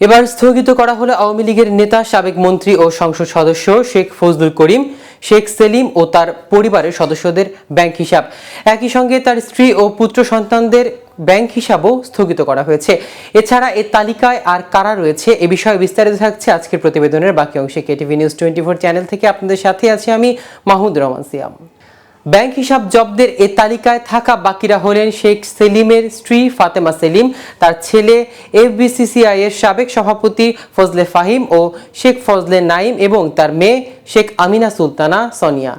এবার স্থগিত করা হলো আওয়ামী লীগের নেতা, সাবেক মন্ত্রী ও সংসদ সদস্য শেখ ফজলুল করিম, শেখ সেলিম ও তার পরিবারের সদস্যদের ব্যাংক হিসাব। একই সঙ্গে তার স্ত্রী ও পুত্র সন্তানদের ব্যাংক হিসাবও স্থগিত করা হয়েছে। এছাড়া এ তালিকায় আর কারা রয়েছে এ বিষয়ে বিস্তারিত থাকছে আজকের প্রতিবেদনের বাকি অংশে। KTV news twenty four channel থেকে আপনাদের সাথে আছি আমি মাহমুদ রহমান সিয়াম। ব্যাংক হিসাব জব্দের এ তালিকায় থাকা বাকিরা হলেন শেখ সেলিমের স্ত্রী ফাতেমা সেলিম, তার ছেলে এফবিসিসিআই এর সাবেক সভাপতি ফজলে ফাহিম ও শেখ ফজলে নাইম এবং তার মেয়ে শেখ আমিনা সুলতানা সনিয়া।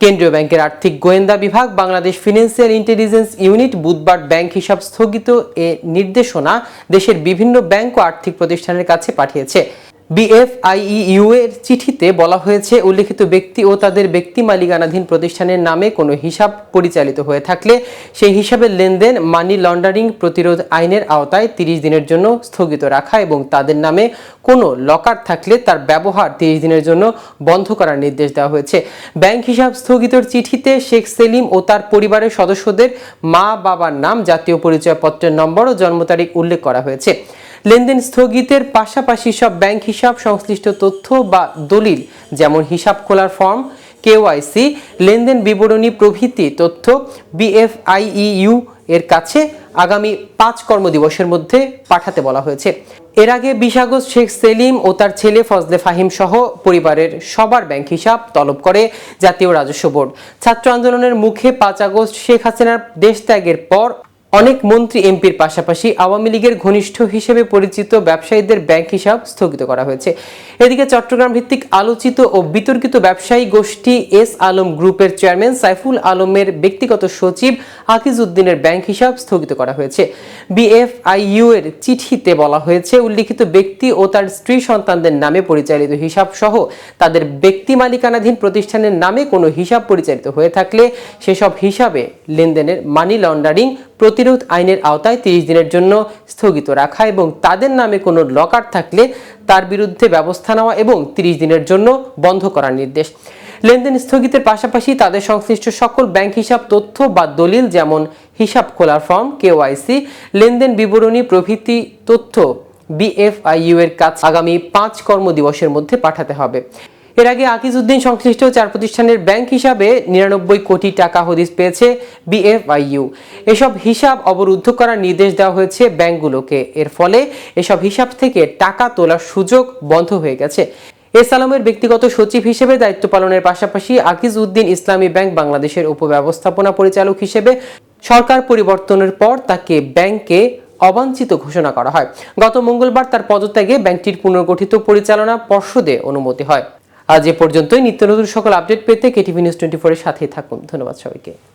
কেন্দ্রীয় ব্যাংকের আর্থিক গোয়েন্দা বিভাগ বাংলাদেশ ফিনান্সিয়াল ইন্টেলিজেন্স ইউনিট বুধবার ব্যাংক হিসাব স্থগিত এ নির্দেশনা দেশের বিভিন্ন ব্যাংক ও আর্থিক প্রতিষ্ঠানের কাছে পাঠিয়েছে। বিএফআইইউ এর চিঠিতে বলা হয়েছে, উল্লেখিত ব্যক্তি ও তাদের ব্যক্তি মালিকানাধীন প্রতিষ্ঠানের নামে কোনো হিসাব পরিচালিত হয়ে থাকলে সেই হিসাবের লেনদেন মানি লন্ডারিং প্রতিরোধ আইনের আওতায় তিরিশ দিনের জন্য স্থগিত রাখা এবং তাদের নামে কোনো লকার থাকলে তার ব্যবহার তিরিশ দিনের জন্য বন্ধ করার নির্দেশ দেওয়া হয়েছে। ব্যাংক হিসাব স্থগিতর চিঠিতে শেখ সেলিম ও তার পরিবারের সদস্যদের মা বাবার নাম, জাতীয় পরিচয়পত্রের নম্বর ও জন্ম তারিখ উল্লেখ করা হয়েছে। লেনদেন স্থগিতের পাশাপাশি সব ব্যাংক হিসাব সংশ্লিষ্ট তথ্য বা দলিল, যেমন হিসাব খোলার ফর্ম কেওয়াইসি লেনদেন বিবরণী প্রভৃতি তথ্য বিএফআইইউ এর কাছে আগামী পাঁচ কর্মদিবসের মধ্যে পাঠাতে বলা হয়েছে। এর আগে বিশ আগস্ট শেখ সেলিম ও তার ছেলে ফজলে ফাহিম সহ পরিবারের সবার ব্যাংক হিসাব তলব করে জাতীয় রাজস্ব বোর্ড। ছাত্র আন্দোলনের মুখে পাঁচ আগস্ট শেখ হাসিনার দেশ ত্যাগের পর অনেক মন্ত্রী এমপির পাশাপাশি আওয়ামী লীগের ঘনিষ্ঠ হিসেবে পরিচিত ব্যবসায়ীদের ব্যাংক হিসাব স্থগিত করা হয়েছে। এদিকে চট্টগ্রাম ভিত্তিক আলোচিত ও বিতর্কিত ব্যবসায়ী গোষ্ঠী এস আলম গ্রুপের চেয়ারম্যান সাইফুল আলমের ব্যক্তিগত সচিব আকিজউদ্দিনের ব্যাংক হিসাব স্থগিত করা হয়েছে। বিএফআইইউ এর চিঠিতে বলা হয়েছে, উল্লিখিত ব্যক্তি ও তার স্ত্রী সন্তানদের নামে পরিচালিত হিসাব সহ তাদের ব্যক্তি মালিকানাধীন প্রতিষ্ঠানের নামে কোনো হিসাব পরিচালিত হয়ে থাকলে সেসব হিসাবে লেনদেনের মানি লন্ডারিং প্রতিরোধ আইনের আওতায় তিরিশ দিনের জন্য স্থগিত রাখা এবং তাদের নামে কোনো লকার থাকলে তার বিরুদ্ধে ব্যবস্থা নেওয়া এবং তিরিশ দিনের জন্য বন্ধ করার নির্দেশ। লেনদেন স্থগিতের পাশাপাশি তাদের সংশ্লিষ্ট সকল ব্যাংক হিসাব তথ্য বা দলিল যেমন হিসাব খোলার ফর্ম কেওয়াইসি লেনদেন বিবরণী, প্রভৃতি তথ্য বিএফআইইউ এর কাছে আগামী পাঁচ কর্মদিবসের মধ্যে পাঠাতে হবে। এর আগে আকিজউদ্দিন সংশ্লিষ্ট চার প্রতিষ্ঠানের ব্যাংক হিসাবে নিরানব্বই কোটি টাকা হদিস পেয়েছে বিএফআইইউ। এসব হিসাব অবরুদ্ধ করার নির্দেশ দেওয়া হয়েছে ব্যাংকগুলোকে। এর ফলে এসব হিসাব থেকে টাকা তোলার সুযোগ বন্ধ হয়ে গেছে। এস আলমের ব্যক্তিগত সচিব হিসেবে দায়িত্ব পালনের পাশাপাশি আকিজ উদ্দিন ইসলামী ব্যাংক বাংলাদেশের উপব্যবস্থাপনা পরিচালক হিসেবে সরকার পরিবর্তনের পর তাকে ব্যাংকে অবাঞ্ছিত ঘোষণা করা হয়। গত মঙ্গলবার তার পদত্যাগে ব্যাংকটির পুনর্গঠিত পরিচালনা পর্ষদে অনুমতি হয়। আজ এ পর্যন্তই। নিত্য নতুন সকল আপডেট পেতে কেটিভি নিউজ টোয়েন্টি ফোরের সাথেই থাকুন। ধন্যবাদ সবাইকে।